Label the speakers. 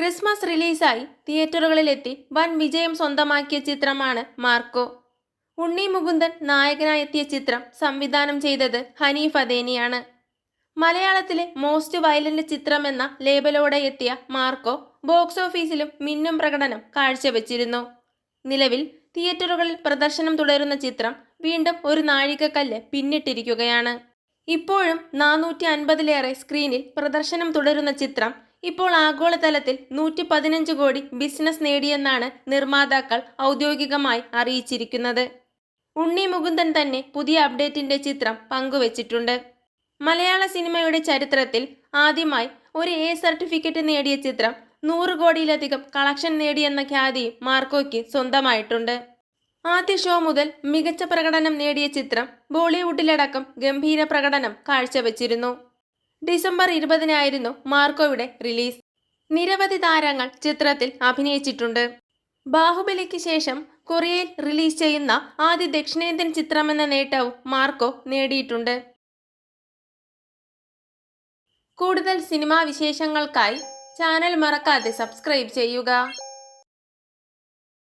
Speaker 1: Christmas റിലീസായി തിയേറ്ററുകളിലെത്തി വൻ വിജയം സ്വന്തമാക്കിയ ചിത്രമാണ് മാർക്കോ. ഉണ്ണി മുകുന്ദൻ നായകനായെത്തിയ ചിത്രം സംവിധാനം ചെയ്തത് ഹനീഫ് അദേനിയാണ്. മലയാളത്തിലെ മോസ്റ്റ് വയലന്റ് ചിത്രം എന്ന ലേബലോടെ എത്തിയ മാർക്കോ ബോക്സ് ഓഫീസിലും മിന്നും പ്രകടനം കാഴ്ചവെച്ചിരുന്നു. നിലവിൽ തിയേറ്ററുകളിൽ പ്രദർശനം തുടരുന്ന ചിത്രം വീണ്ടും ഒരു നാഴികക്കല്ല് പിന്നിട്ടിരിക്കുകയാണ്. ഇപ്പോഴും നാനൂറ്റി അൻപതിലേറെ സ്ക്രീനിൽ പ്രദർശനം തുടരുന്ന ചിത്രം ഇപ്പോൾ ആഗോളതലത്തിൽ നൂറ്റി പതിനഞ്ച് കോടി ബിസിനസ് നേടിയെന്നാണ് നിർമ്മാതാക്കൾ ഔദ്യോഗികമായി അറിയിച്ചിരിക്കുന്നത്. ഉണ്ണി മുകുന്ദൻ തന്നെ പുതിയ അപ്ഡേറ്റിന്റെ ചിത്രം പങ്കുവച്ചിട്ടുണ്ട്. മലയാള സിനിമയുടെ ചരിത്രത്തിൽ ആദ്യമായി ഒരു എ സർട്ടിഫിക്കറ്റ് നേടിയ ചിത്രം നൂറ് കോടിയിലധികം കളക്ഷൻ നേടിയെന്ന ഖ്യാതിയും മാർക്കോയ്ക്ക് സ്വന്തമായിട്ടുണ്ട്. ആദ്യ ഷോ മുതൽ മികച്ച പ്രകടനം നേടിയ ചിത്രം ബോളിവുഡിലടക്കം ഗംഭീര പ്രകടനം കാഴ്ചവെച്ചിരുന്നു. December ഇരുപതിനായിരുന്നു മാർക്കോയുടെ release. നിരവധി താരങ്ങൾ ചിത്രത്തിൽ അഭിനയിച്ചിട്ടുണ്ട്. ബാഹുബലിക്ക് ശേഷം കൊറിയയിൽ റിലീസ് ചെയ്യുന്ന ആദ്യ ദക്ഷിണേന്ത്യൻ ചിത്രമെന്ന നേട്ടവും മാർക്കോ നേടിയിട്ടുണ്ട്. കൂടുതൽ സിനിമാ വിശേഷങ്ങൾക്കായി ചാനൽ മറക്കാതെ സബ്സ്ക്രൈബ് ചെയ്യുക.